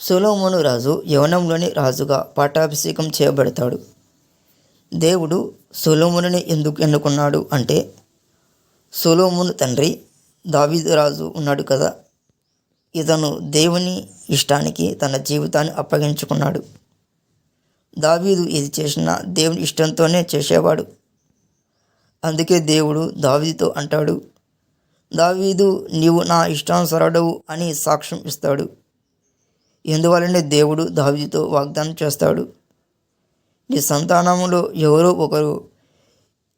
సొలొమోను రాజు యవనంలోని రాజుగా పట్టాభిషేకం చేయబడతాడు. దేవుడు సొలొమోనుని ఎందుకు ఎన్నుకున్నాడు అంటే సొలొమోను తండ్రి దావీదు రాజు ఉన్నాడు కదా ఇతను దేవుని ఇష్టానికి తన జీవితాన్ని అప్పగించుకున్నాడు. దావీదు ఇది చేసినా దేవుని ఇష్టంతోనే చేసేవాడు. అందుకే దేవుడు దావీదుతో అంటాడు దావీదు నీవు నా ఇష్టానుసరుడవు అని సాక్ష్యం ఇస్తాడు. ఎందువలనే దేవుడు దావీదుతో వాగ్దానం చేస్తాడు? నీ సంతానములో ఎవరో ఒకరు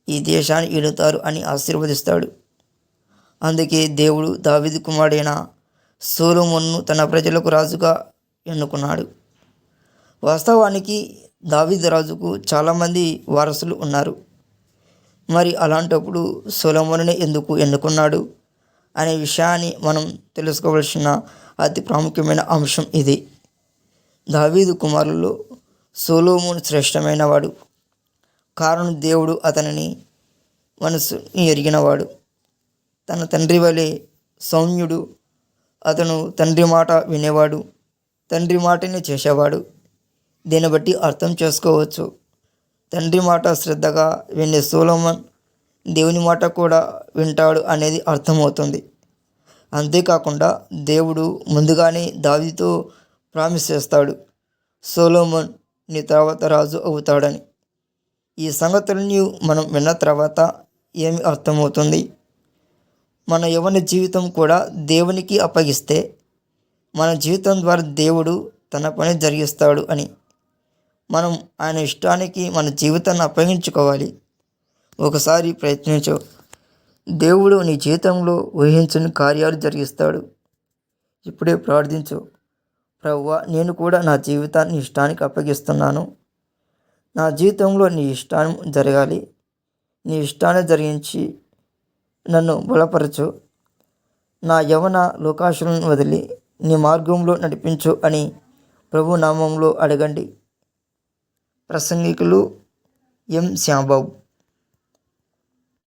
ఈ దేశాన్ని ఈడుతారు అని ఆశీర్వదిస్తాడు. అందుకే దేవుడు దావిది కుమారుడైన సోలోమోన్ను తన ప్రజలకు రాజుగా ఎన్నుకున్నాడు. వాస్తవానికి దావిద్ రాజుకు చాలామంది వారసులు ఉన్నారు. మరి అలాంటప్పుడు సొలొమోనుని ఎందుకు ఎన్నుకున్నాడు? అనే విషయాన్ని మనం తెలుసుకోవలసిన అతి ప్రాముఖ్యమైన అంశం ఇది. దావీదు కుమారులు సోలోమును శ్రేష్టమైన వాడు. కారణం దేవుడు అతనిని మనసుని ఎరిగినవాడు. తన తండ్రి వలె సౌమ్యుడు అతను తండ్రి మాట వినేవాడు తండ్రి మాటని చేసేవాడు. దీన్ని బట్టి అర్థం చేసుకోవచ్చు. తండ్రి మాట శ్రద్ధగా వినే సోలోమన్ దేవుని మాట కూడా వింటాడు అనేది అర్థమవుతుంది. అంతేకాకుండా దేవుడు ముందుగానే దావితో ప్రామిస్ చేస్తాడు. సోలోమన్ నీ తర్వాత రాజు అవుతాడని. ఈ సంగతులని మనం విన్న తర్వాత ఏమి అర్థమవుతుంది? మన యవన జీవితం కూడా దేవునికి అప్పగిస్తే మన జీవితం ద్వారా దేవుడు తన పని జరిగిస్తాడు అని. మనం ఆయన ఇష్టానికి మన జీవితాన్ని అప్పగించుకోవాలి. ఒకసారి ప్రయత్నించు. దేవుడు నీ జీవితంలో ఊహించని కార్యాలు జరిగిస్తాడు. ఇప్పుడే ప్రార్థించు. ప్రవ్వా నేను కూడా నా జీవితాన్ని ఇష్టానికి అప్పగిస్తున్నాను. నా జీవితంలో నీ ఇష్టాన్ని జరగాలి. నీ ఇష్టాన్ని జరిగించి నన్ను బలపరచు. నా యవన లోకాశులను వదిలి నీ మార్గంలో నడిపించు అని ప్రభు నామంలో అడగండి. ప్రసంగికులు ఎం. శ్యాంబాబు.